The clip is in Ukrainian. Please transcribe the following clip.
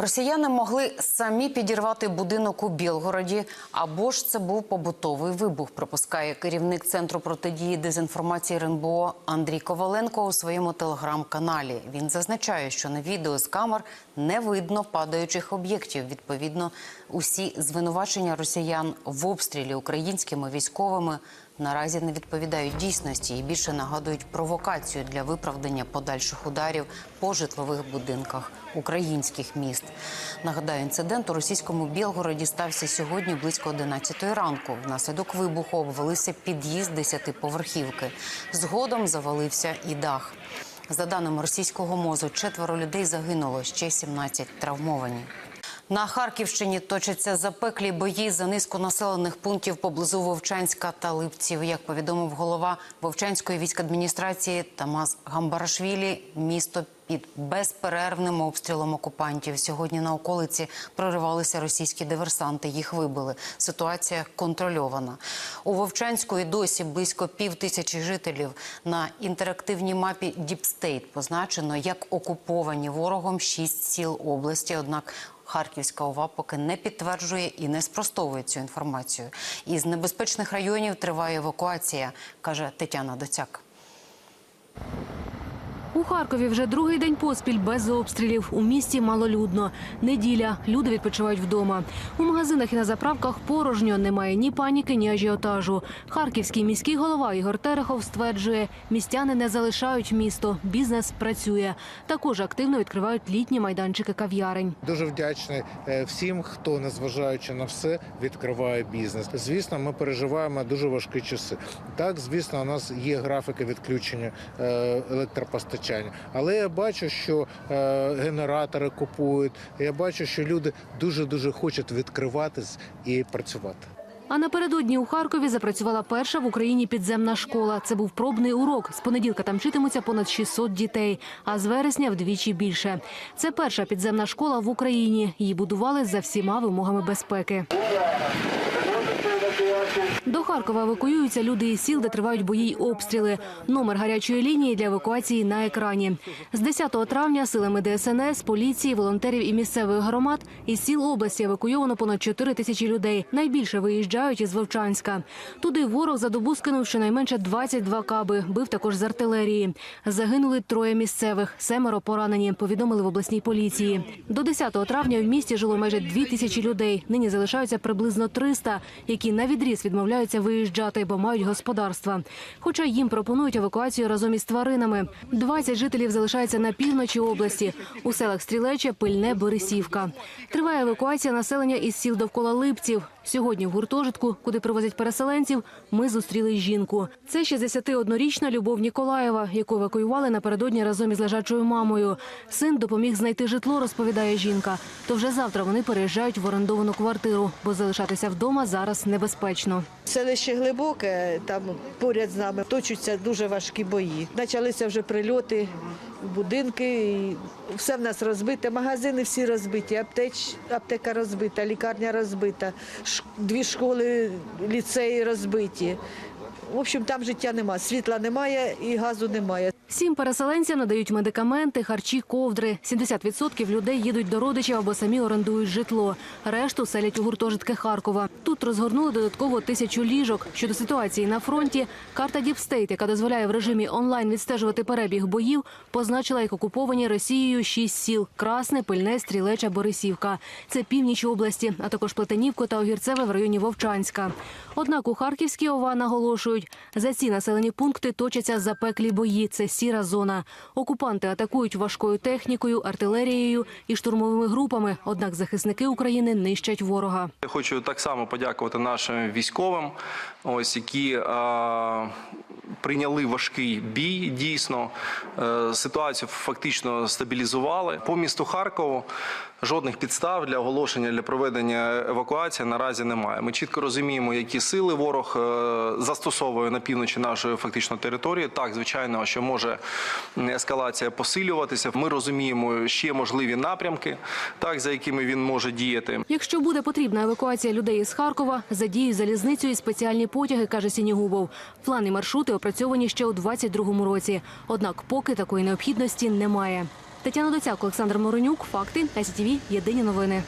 Росіяни могли самі підірвати будинок у Білгороді, або ж це був побутовий вибух. Пропускає керівник центру протидії дезінформації РНБО Андрій Коваленко у своєму телеграм-каналі. Він зазначає, що на відео з камер не видно падаючих об'єктів. Відповідно, усі звинувачення росіян в обстрілі українськими військовими наразі не відповідають дійсності і більше нагадують провокацію для виправдання подальших ударів по житлових будинках українських міст. Нагадаю, інцидент у російському Білгороді стався сьогодні близько 11 ранку. Внаслідок вибуху обвалився під'їзд десятиповерхівки. Згодом завалився і дах. За даними російського мозу, четверо людей загинуло, ще 17 травмовані. На Харківщині точаться запеклі бої за низку населених пунктів поблизу Вовчанська та Липців. Як повідомив голова Вовчанської військадміністрації Тамас Гамбарашвілі, місто під безперервним обстрілом окупантів. Сьогодні на околиці проривалися російські диверсанти. Їх вибили. Ситуація контрольована. У Вовчанську і досі близько пів тисячі жителів. На інтерактивній мапі Діпстейт позначено як окуповані ворогом шість сіл області. Однак Харківська ОВА поки не підтверджує і не спростовує цю інформацію. Із небезпечних районів триває евакуація, каже Тетяна Доцяк. У Харкові вже другий день поспіль без обстрілів. У місті малолюдно. Неділя. Люди відпочивають вдома. У магазинах і на заправках порожньо. Немає ні паніки, ні ажіотажу. Харківський міський голова Ігор Терехов стверджує, містяни не залишають місто. Бізнес працює. Також активно відкривають літні майданчики кав'ярень. Дуже вдячний е, всім, хто, незважаючи на все, відкриває бізнес. Звісно, ми переживаємо дуже важкі часи. Так, звісно, у нас є графіки відключення е, електропостачання, але я бачу, що е, генератори купують. Я бачу, що люди дуже дуже хочуть відкриватись і працювати. А напередодні у Харкові запрацювала перша в Україні підземна школа. Це був пробний урок. З понеділка там вчитимуться понад 600 дітей, а з вересня вдвічі більше. Це перша підземна школа в Україні. Її будували за всіма вимогами безпеки. До Харкова евакуюються люди із сіл, де тривають бої й обстріли. Номер гарячої лінії для евакуації на екрані. З 10 травня силами ДСНС, поліції, волонтерів і місцевих громад із сіл області евакуйовано понад 4 тисячі людей. Найбільше виїжджають із Вовчанська. Туди ворог за добу скинув щонайменше 22 каби. Бив також з артилерії. Загинули троє місцевих, семеро поранені. Повідомили в обласній поліції. До 10 травня в місті жило майже 2 тисячі людей. Нині залишаються приблизно 300, які на відріз відмовляються виїжджати, бо мають господарства. Хоча їм пропонують евакуацію разом із тваринами. 20 жителів залишаються на півночі області. У селах Стрілече, Пильне, Борисівка. Триває евакуація населення із сіл довкола Липців. Сьогодні в гуртожитку, куди привозять переселенців, ми зустріли жінку. Це 61-річна Любов Ніколаєва, яку евакуювали напередодні разом із лежачою мамою. Син допоміг знайти житло, розповідає жінка. То вже завтра вони переїжджають в орендовану квартиру, бо залишатися вдома зараз небезпечно. Селище глибоке, там поряд з нами точаться дуже важкі бої. Почалися вже прильоти, будинки, і все в нас розбите. Магазини всі розбиті, аптеч, аптека розбита, лікарня розбита, дві школи, ліцеї розбиті. В общем, там життя немає, світла немає і газу немає. Всім переселенцям надають медикаменти, харчі, ковдри. 70% людей їдуть до родичів або самі орендують житло. Решту селять у гуртожитки Харкова. Тут розгорнули додатково тисячу ліжок. Щодо ситуації на фронті, карта Діпстейт, яка дозволяє в режимі онлайн відстежувати перебіг боїв, позначила як окуповані Росією шість сіл: Красне, Пильне, Стрілеча, Борисівка. Це північ області, а також Плетенівку та Огірцеве в районі Вовчанська. Однак у Харківській ОВА наголошують, за ці населені пункти точаться запеклі бої. Це сіра зона. Окупанти атакують важкою технікою, артилерією і штурмовими групами. Однак захисники України нищать ворога. Хочу так само подякувати нашим військовим, ось які е, прийняли важкий бій. Дійсно, Е, ситуацію фактично стабілізували. По місту Харкову жодних підстав для оголошення для проведення евакуації наразі немає. Ми чітко розуміємо, які сили ворог е, застосовує на півночі нашої фактично території. Так, звичайно, що може ескалація посилюватися. Ми розуміємо ще можливі напрямки, так за якими він може діяти. Якщо буде потрібна евакуація людей із Харкова, задіють залізницю і спеціальні потяги, каже Сінігубов. Плани маршрути опрацьовані ще у 22-му році. Однак поки такої необхідності немає. Тетяна Доцяк, Олександр Моронюк. Факти СТВ. Єдині новини.